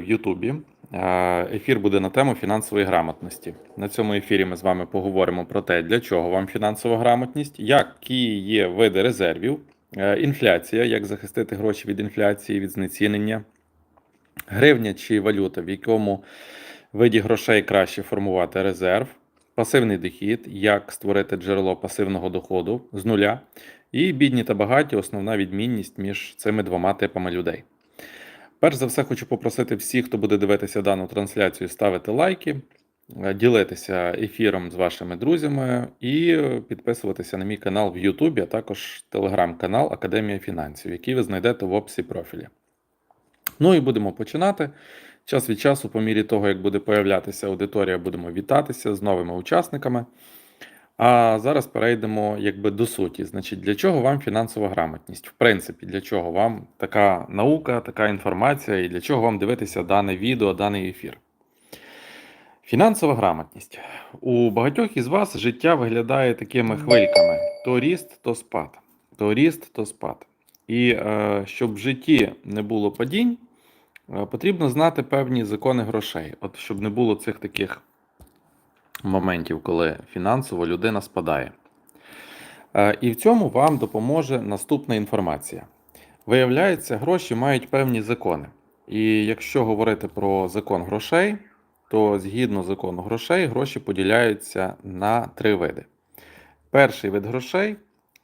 в Ютубі. Е, Ефір буде на тему фінансової грамотності. На цьому ефірі ми з вами поговоримо про те, для чого вам фінансова грамотність, які є види резервів, е, інфляція, як захистити гроші від інфляції, від знецінення, гривня чи валюта, в якому виді грошей краще формувати резерв, пасивний дохід, як створити джерело пасивного доходу з нуля, і бідні та багаті основна відмінність між цими двома типами людей. Перш за все, хочу попросити всіх, хто буде дивитися дану трансляцію, ставити лайки, е, ділитися ефіром з вашими друзями і підписуватися на мій канал в Ютубі, а також телеграм-канал Академія фінансів, який ви знайдете в описі профілі. Ну і будемо починати. Час від часу, по мірі того, як буде появлятися аудиторія, будемо вітатися з новими учасниками. А зараз перейдемо якби до суті. Значить, для чого вам фінансова грамотність? В принципі, для чого вам така наука, така інформація, і для чого вам дивитися дане відео, даний ефір? Фінансова грамотність. У багатьох із вас життя виглядає такими хвильками: то ріст, то спад, то ріст, то спад. І е, щоб в житті не було падінь, е, потрібно знати певні закони грошей, от щоб не було цих таких моментів, коли фінансово людина спадає. Е, І в цьому вам допоможе наступна інформація. Виявляється, гроші мають певні закони. І якщо говорити про закон грошей, то згідно закону грошей, гроші поділяються на три види. Перший вид грошей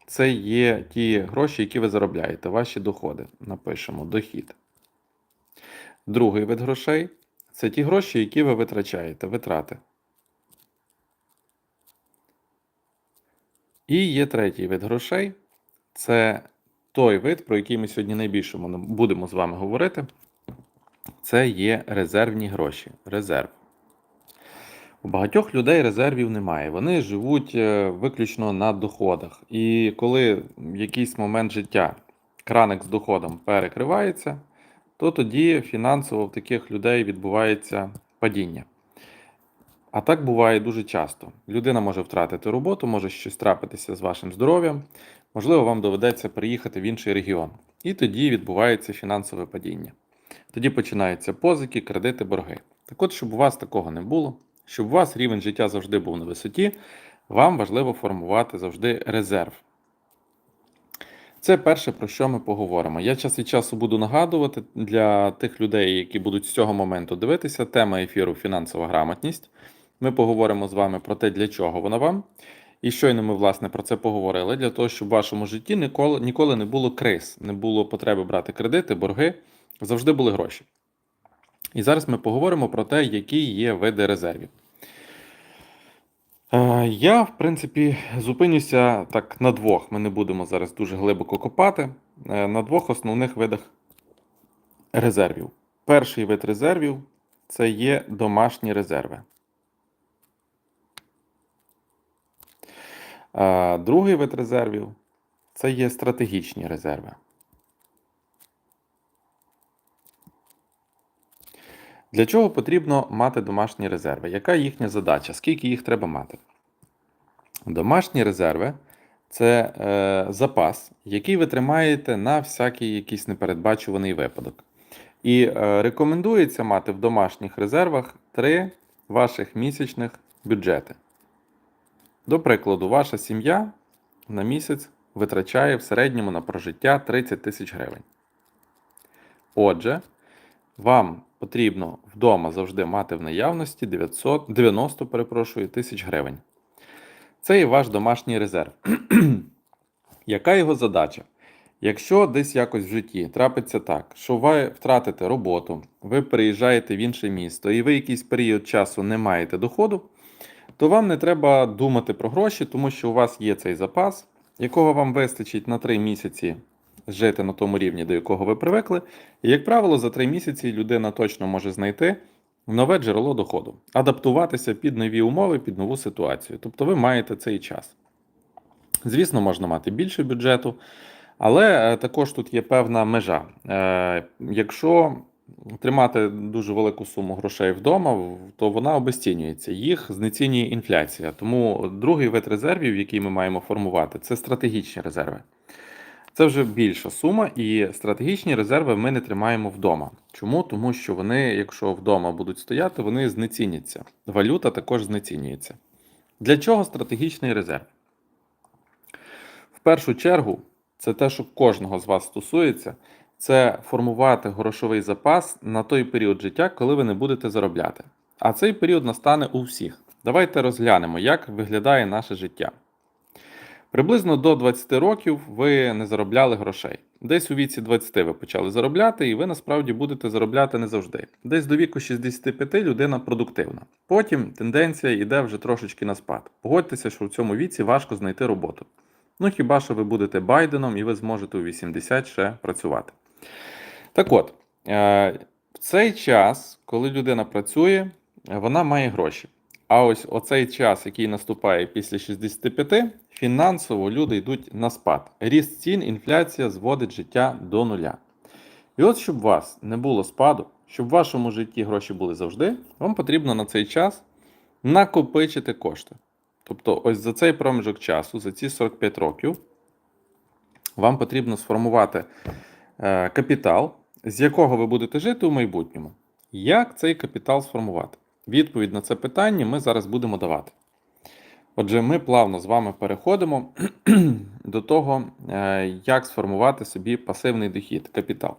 це є ті гроші, які ви заробляєте, ваші доходи. Напишемо дохід. Другий вид грошей це ті гроші, які ви витрачаєте, витрати. І є третій вид грошей. Це той вид, про який ми сьогодні найбільше будемо з вами говорити. Це є резервні гроші. Резерв. У багатьох людей резервів немає. Вони живуть е, виключно на доходах. І коли в якийсь момент життя краник з доходом перекривається, то тоді фінансово в таких людей відбувається падіння. А так буває дуже часто. Людина може втратити роботу, може щось трапитися з вашим здоров'ям, можливо, вам доведеться приїхати в інший регіон. І тоді відбувається фінансове падіння. Тоді починаються позики, кредити, борги. Так от, щоб у вас такого не було, щоб у вас рівень життя завжди був на висоті, вам важливо формувати завжди резерв. Це перше, про що ми поговоримо. Я час від часу буду нагадувати для тих людей, які будуть з цього моменту дивитися, тема ефіру фінансова грамотність. Ми поговоримо з вами про те, для чого вона вам. І щойно ми, власне, про це поговорили, для того, щоб в вашому житті ніколи, ніколи не було криз, не було потреби брати кредити, борги, завжди були гроші. І зараз ми поговоримо про те, які є види резервів. Е, Я, в принципі, зупинюся так на двох. Ми не будемо зараз дуже глибоко копати. Е, На двох основних видах резервів. Перший вид резервів це є домашні резерви. Другий вид резервів це є стратегічні резерви. Для чого потрібно мати домашні резерви? Яка їхня задача? Скільки їх треба мати? Домашні резерви це е, запас, який ви тримаєте на всякий якийсь непередбачуваний випадок. І е, рекомендується мати в домашніх резервах три ваших місячних бюджети. До прикладу, ваша сім'я на місяць витрачає в середньому на прожиття 30 тисяч гривень. Отже, вам потрібно вдома завжди мати в наявності 900, 90 перепрошую, тисяч гривень. Це є ваш домашній резерв. Яка його задача? Якщо десь якось в житті трапиться так, що ви втратите роботу, ви переїжджаєте в інше місто і ви якийсь період часу не маєте доходу, то вам не треба думати про гроші, тому що у вас є цей запас, якого вам вистачить на 3 місяці жити на тому рівні, до якого ви привикли. І, як правило, за 3 місяці людина точно може знайти нове джерело доходу, адаптуватися під нові умови, під нову ситуацію. Тобто ви маєте цей час. Звісно, можна мати більше бюджету, але е, також тут є певна межа. Е, Якщо тримати дуже велику суму грошей вдома, то вона обесцінюється. Їх знецінює інфляція. Тому другий вид резервів, який ми маємо формувати, це стратегічні резерви. Це вже більша сума, і стратегічні резерви ми не тримаємо вдома. Чому? Тому що вони, якщо вдома будуть стояти, вони знеціняться. Валюта також знецінюється. Для чого стратегічний резерв? В першу чергу, це те, що кожного з вас стосується, це формувати грошовий запас на той період життя, коли ви не будете заробляти. А цей період настане у всіх. Давайте розглянемо, як виглядає наше життя. Приблизно до 20 років ви не заробляли грошей. Десь у віці 20 ви почали заробляти, і ви насправді будете заробляти не завжди. Десь до віку 65 людина продуктивна. Потім тенденція йде вже трошечки на спад. Погодьтеся, що в цьому віці важко знайти роботу. Ну хіба що ви будете Байденом і ви зможете у 80 ще працювати. Так от, е, в цей час, коли людина працює, вона має гроші. А ось оцей час, який наступає після 65, фінансово люди йдуть на спад. Ріст цін, інфляція зводить життя до нуля. І от, щоб у вас не було спаду, щоб в вашому житті гроші були завжди, вам потрібно на цей час накопичити кошти. Тобто, ось за цей проміжок часу, за ці 45 років, вам потрібно сформувати капітал, з якого ви будете жити у майбутньому. Як цей капітал сформувати? Відповідь на це питання ми зараз будемо давати. Отже, ми плавно з вами переходимо до того, е, як сформувати собі пасивний дохід, капітал.